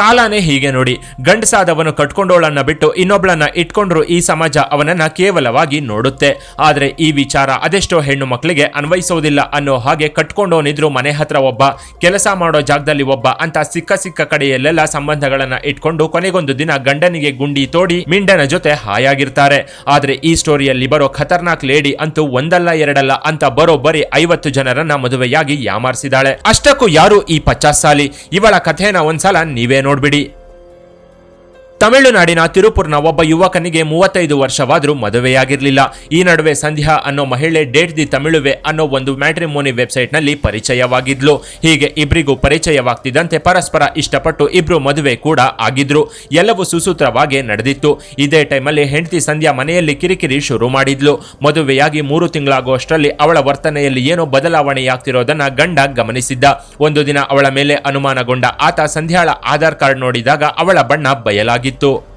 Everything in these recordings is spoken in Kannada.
ಕಾಲಾನೇ ಹೀಗೆ ನೋಡಿ. ಗಂಡಸಾದವನು ಕಟ್ಕೊಂಡೋಳನ್ನ ಬಿಟ್ಟು ಇನ್ನೊಬ್ಳನ್ನ ಇಟ್ಕೊಂಡ್ರು ಈ ಸಮಾಜ ಅವನನ್ನ ಕೇವಲವಾಗಿ ನೋಡುತ್ತೆ. ಆದರೆ ಈ ವಿಚಾರ ಅದೆಷ್ಟೋ ಹೆಣ್ಣು ಮಕ್ಕಳಿಗೆ ಅನ್ವಯಿಸೋದಿಲ್ಲ ಅನ್ನೋ ಹಾಗೆ ಕಟ್ಕೊಂಡೋನಿದ್ರು ಮನೆ ಹತ್ರ ಒಬ್ಬ, ಕೆಲಸ ಮಾಡೋ ಜಾಗದಲ್ಲಿ ಒಬ್ಬ ಅಂತ ಸಿಕ್ಕ ಸಿಕ್ಕ ಕಡೆಯಲ್ಲೆಲ್ಲ ಸಂಬಂಧಗಳನ್ನ ಇಟ್ಕೊಂಡು ಕೊನೆಗೊಂದು ದಿನ ಗಂಡನಿಗೆ ಗುಂಡಿ ತೋಡಿ ಮಿಂಡನ ಜೊತೆ ಹಾಯಾಗಿರ್ತಾರೆ. ಆದ್ರೆ ಈ ಸ್ಟೋರಿಯಲ್ಲಿ ಬರೋ ಖತರ್ನಾಕ್ ಲೇಡಿ ಅಂತೂ ಒಂದಲ್ಲ ಎರಡಲ್ಲ ಅಂತ ಬರೋಬ್ಬರಿ ಐವತ್ತು ಜನರನ್ನ ಮದುವೆಯಾಗಿ ಯಾಮಾರಿಸಿದಾಳೆ. ಅಷ್ಟಕ್ಕೂ ಯಾರು ಈ ಪಚಾಸಾಲಿ ಇವಳ ಕಥೆನ ಒಂದ್ಸಲ ನೀವೇ ನೋಡ್ಬಿಡಿ. ತಮಿಳುನಾಡಿನ ತಿರುಪುರ್ನ ಒಬ್ಬ ಯುವಕನಿಗೆ ಮೂವತ್ತೈದು ವರ್ಷವಾದರೂ ಮದುವೆಯಾಗಿರಲಿಲ್ಲ. ಈ ನಡುವೆ ಸಂಧ್ಯಾ ಅನ್ನೋ ಮಹಿಳೆ ಡೇಟ್ ದಿ ತಮಿಳುವೆ ಅನ್ನೋ ಒಂದು ಮ್ಯಾಟ್ರಿಮೋನಿ ವೆಬ್ಸೈಟ್ನಲ್ಲಿ ಪರಿಚಯವಾಗಿದ್ಲು. ಹೀಗೆ ಇಬ್ಬರಿಗೂ ಪರಿಚಯವಾಗ್ತಿದ್ದಂತೆ ಪರಸ್ಪರ ಇಷ್ಟಪಟ್ಟು ಇಬ್ರು ಮದುವೆ ಕೂಡ ಆಗಿದ್ರು. ಎಲ್ಲವೂ ಸುಸೂತ್ರವಾಗಿ ನಡೆದಿತ್ತು. ಇದೇ ಟೈಮಲ್ಲಿ ಹೆಂಡತಿ ಸಂಧ್ಯಾ ಮನೆಯಲ್ಲಿ ಕಿರಿಕಿರಿ ಶುರು ಮಾಡಿದ್ಲು. ಮದುವೆಯಾಗಿ ಮೂರು ತಿಂಗಳಾಗುವಷ್ಟರಲ್ಲಿ ಅವಳ ವರ್ತನೆಯಲ್ಲಿ ಏನೋ ಬದಲಾವಣೆಯಾಗ್ತಿರೋದನ್ನ ಗಂಡ ಗಮನಿಸಿದ್ದ. ಒಂದು ದಿನ ಅವಳ ಮೇಲೆ ಅನುಮಾನಗೊಂಡ ಆತ ಸಂಧ್ಯಾಳ ಆಧಾರ್ ಕಾರ್ಡ್ ನೋಡಿದಾಗ ಅವಳ ಬಣ್ಣ ಬಯಲಾಗಿತ್ತು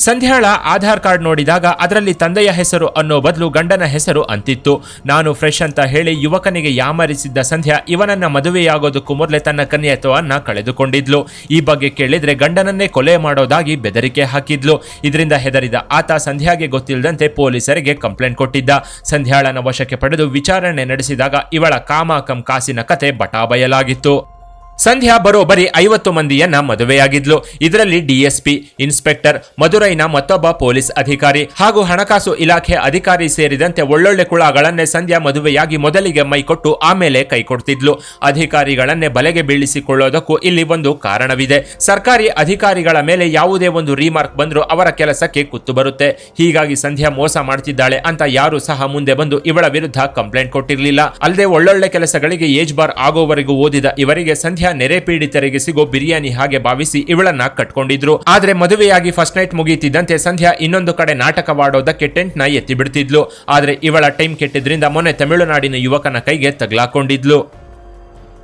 ಸಂಧ್ಯಾಳ ಆಧಾರ್ ಕಾರ್ಡ್ ನೋಡಿದಾಗ ಅದರಲ್ಲಿ ತಂದೆಯ ಹೆಸರು ಅನ್ನೋ ಬದಲು ಗಂಡನ ಹೆಸರು ಅಂತಿತ್ತು. ನಾನು ಫ್ರೆಶ್ ಅಂತ ಹೇಳಿ ಯುವಕನಿಗೆ ಯಾಮರಿಸಿದ್ದ ಸಂಧ್ಯಾ ಇವನನ್ನ ಮದುವೆಯಾಗೋದಕ್ಕೂ ಮೊದಲೇ ತನ್ನ ಕನ್ಯತ್ವವನ್ನ ಕಳೆದುಕೊಂಡಿದ್ಲು. ಈ ಬಗ್ಗೆ ಕೇಳಿದ್ರೆ ಗಂಡನನ್ನೇ ಕೊಲೆ ಮಾಡೋದಾಗಿ ಬೆದರಿಕೆ ಹಾಕಿದ್ಲು. ಇದರಿಂದ ಹೆದರಿದ ಆತ ಸಂಧ್ಯಾಗೆ ಗೊತ್ತಿಲ್ಲದಂತೆ ಪೊಲೀಸರಿಗೆ ಕಂಪ್ಲೇಂಟ್ ಕೊಟ್ಟಿದ್ದ. ಸಂಧ್ಯಾಳನ ವಶಕ್ಕೆ ಪಡೆದು ವಿಚಾರಣೆ ನಡೆಸಿದಾಗ ಇವಳ ಕಾಮಕಂ ಕಾಸಿನ ಕತೆ ಬಟಾಬಯಲಾಗಿತ್ತು. ಸಂಧ್ಯಾ ಬರೋಬ್ಬರಿ ಐವತ್ತು ಮಂದಿಯನ್ನ ಮದುವೆಯಾಗಿದ್ಲು. ಇದರಲ್ಲಿ ಡಿಎಸ್ಪಿ ಇನ್ಸ್ಪೆಕ್ಟರ್, ಮಧುರೈನ ಮತ್ತೊಬ್ಬ ಪೊಲೀಸ್ ಅಧಿಕಾರಿ ಹಾಗೂ ಹಣಕಾಸು ಇಲಾಖೆ ಅಧಿಕಾರಿ ಸೇರಿದಂತೆ ಒಳ್ಳೊಳ್ಳೆ ಕುಳಗಳನ್ನೇ ಸಂಧ್ಯಾ ಮದುವೆಯಾಗಿ ಮೊದಲಿಗೆ ಮೈಕೊಟ್ಟು ಆಮೇಲೆ ಕೈಕೊಡ್ತಿದ್ಲು ಅಧಿಕಾರಿಗಳನ್ನೇ ಬಲೆಗೆ ಬೀಳಿಸಿಕೊಳ್ಳೋದಕ್ಕೂ ಇಲ್ಲಿ ಒಂದು ಕಾರಣವಿದೆ. ಸರ್ಕಾರಿ ಅಧಿಕಾರಿಗಳ ಮೇಲೆ ಯಾವುದೇ ಒಂದು ರಿಮಾರ್ಕ್ ಬಂದರೂ ಅವರ ಕೆಲಸಕ್ಕೆ ಕುತ್ತು ಬರುತ್ತೆ. ಹೀಗಾಗಿ ಸಂಧ್ಯಾ ಮೋಸ ಮಾಡ್ತಿದ್ದಾಳೆ ಅಂತ ಯಾರು ಸಹ ಮುಂದೆ ಬಂದು ಇವಳ ವಿರುದ್ಧ ಕಂಪ್ಲೇಂಟ್ ಕೊಟ್ಟಿರಲಿಲ್ಲ. ಅಲ್ಲದೆ ಒಳ್ಳೊಳ್ಳೆ ಕೆಲಸಗಳಿಗೆ ಏಜ್ ಬಾರ್ ಆಗೋವರೆಗೂ ಓದಿದ ಇವರಿಗೆ ಸಂಧ್ಯಾ ನೆರೆ ಪೀಡಿತರಿಗೆ ಸಿಗೋ ಬಿರಿಯಾನಿ ಹಾಗೆ ಭಾವಿಸಿ ಇವಳನ್ನ ಕಟ್ಕೊಂಡಿದ್ರು. ಆದ್ರೆ ಮದುವೆಯಾಗಿ ಫಸ್ಟ್ ನೈಟ್ ಮುಗಿಯುತ್ತಿದ್ದಂತೆ ಸಂಧ್ಯಾ ಇನ್ನೊಂದು ಕಡೆ ನಾಟಕವಾಡೋದಕ್ಕೆ ಟೆಂಟ್ನ ಎತ್ತಿ ಬಿಡ್ತಿದ್ಲು ಆದ್ರೆ ಇವಳ ಟೈಮ್ ಕೆಟ್ಟಿದ್ರಿಂದ ಮೊನ್ನೆ ತಮಿಳುನಾಡಿನ ಯುವಕನ ಕೈಗೆ ತಗ್ಲಾಕೊಂಡಿದ್ಲು.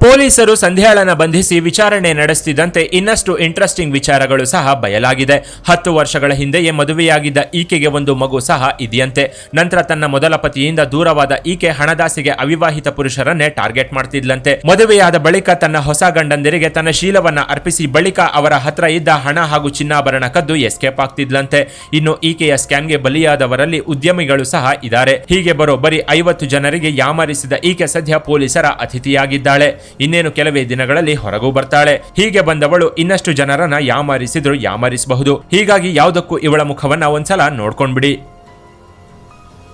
ಪೊಲೀಸರು ಸಂಧ್ಯಾಳನ ಬಂಧಿಸಿ ವಿಚಾರಣೆ ನಡೆಸುತ್ತಿದ್ದಂತೆ ಇನ್ನಷ್ಟು ಇಂಟ್ರೆಸ್ಟಿಂಗ್ ವಿಚಾರಗಳು ಸಹ ಬಯಲಾಗಿದೆ. ಹತ್ತು ವರ್ಷಗಳ ಹಿಂದೆಯೇ ಮದುವೆಯಾಗಿದ್ದ ಈಕೆಗೆ ಒಂದು ಮಗು ಸಹ ಇದೆಯಂತೆ. ನಂತರ ತನ್ನ ಮೊದಲ ಪತಿಯಿಂದ ದೂರವಾದ ಈಕೆ ಹಣದಾಸಿಗೆ ಅವಿವಾಹಿತ ಪುರುಷರನ್ನೇ ಟಾರ್ಗೆಟ್ ಮಾಡ್ತಿದ್ಲಂತೆ. ಮದುವೆಯಾದ ಬಳಿಕ ತನ್ನ ಹೊಸ ಗಂಡಂದಿರಿಗೆ ತನ್ನ ಶೀಲವನ್ನ ಅರ್ಪಿಸಿ ಬಳಿಕ ಅವರ ಹತ್ರ ಇದ್ದ ಹಣ ಹಾಗೂ ಚಿನ್ನಾಭರಣ ಕದ್ದು ಎಸ್ಕೇಪ್ ಆಗ್ತಿದ್ಲಂತೆ. ಇನ್ನು ಈಕೆಯ ಸ್ಕ್ಯಾಮ್ಗೆ ಬಲಿಯಾದವರಲ್ಲಿ ಉದ್ಯಮಿಗಳು ಸಹ ಇದ್ದಾರೆ. ಹೀಗೆ ಬರೋಬ್ಬರಿ ಐವತ್ತು ಜನರಿಗೆ ಯಾಮರಿಸಿದ ಈಕೆ ಸದ್ಯ ಪೊಲೀಸರ ಅತಿಥಿಯಾಗಿದ್ದಾಳೆ. ಇನ್ನೇನು ಕೆಲವೇ ದಿನಗಳಲ್ಲಿ ಹೊರಗೂ ಬರ್ತಾಳೆ. ಹೀಗೆ ಬಂದವಳು ಇನ್ನಷ್ಟು ಜನರನ್ನ ಯಾಮಾರಿಸಿದ್ರು ಯಾಮಾರಿಸಬಹುದು. ಹೀಗಾಗಿ ಯಾವುದಕ್ಕೂ ಇವಳ ಮುಖವನ್ನ ಒಂದ್ಸಲ ನೋಡ್ಕೊಂಡ್ಬಿಡಿ.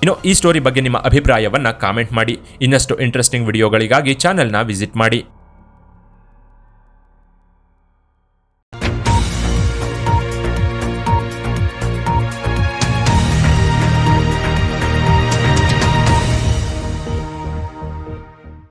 ಇನ್ನು ಈ ಸ್ಟೋರಿ ಬಗ್ಗೆ ನಿಮ್ಮ ಅಭಿಪ್ರಾಯವನ್ನ ಕಾಮೆಂಟ್ ಮಾಡಿ. ಇನ್ನಷ್ಟು ಇಂಟ್ರೆಸ್ಟಿಂಗ್ ವಿಡಿಯೋಗಳಿಗಾಗಿ ಚಾನೆಲ್ನ ವಿಸಿಟ್ ಮಾಡಿ.